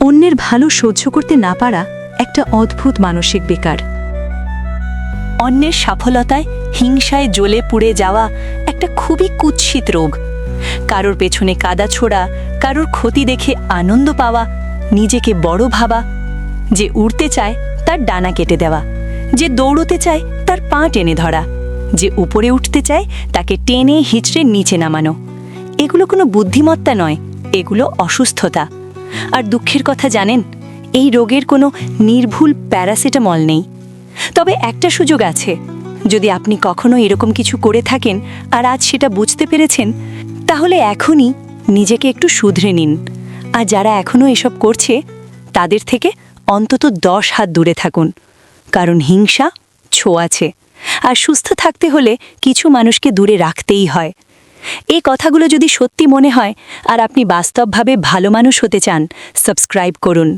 অন্যের ভালো সহ্য করতে না পারা একটা অদ্ভুত মানসিক বেকার। অন্যের সফলতায় হিংসায় জ্বলে পুড়ে যাওয়া একটা খুবই কুৎসিত রোগ। কারোর পেছনে কাদা ছোড়া, কারোর ক্ষতি দেখে আনন্দ পাওয়া, নিজেকে বড় ভাবা, যে উড়তে চায় তার ডানা কেটে দেওয়া, যে দৌড়তে চায় তার পা টেনে ধরা, যে উপরে উঠতে চায় তাকে টেনে হিচড়ে নিচে নামানো। এগুলো কোনো বুদ্ধিমত্তা নয়, এগুলো অসুস্থতা। আর দুঃখের কথা জানেন, এই রোগের কোনো নির্ভুল প্যারাসিটামল নেই। তবে একটা সুযোগ আছে, যদি আপনি কখনো এরকম কিছু করে থাকেন আর আজ সেটা বুঝতে পেরেছেন, তাহলে এখনই নিজেকে একটু শুধরে নিন। আর যারা এখনও এসব করছে, তাদের থেকে অন্তত দশ হাত দূরে থাকুন, কারণ হিংসা ছোঁয়াছে। আর সুস্থ থাকতে হলে কিছু মানুষকে দূরে রাখতেই হয়। এই কথাগুলো যদি সত্যি মনে হয় আর আপনি বাস্তবভাবে ভালো মানুষ হতে চান সাবস্ক্রাইব করুন।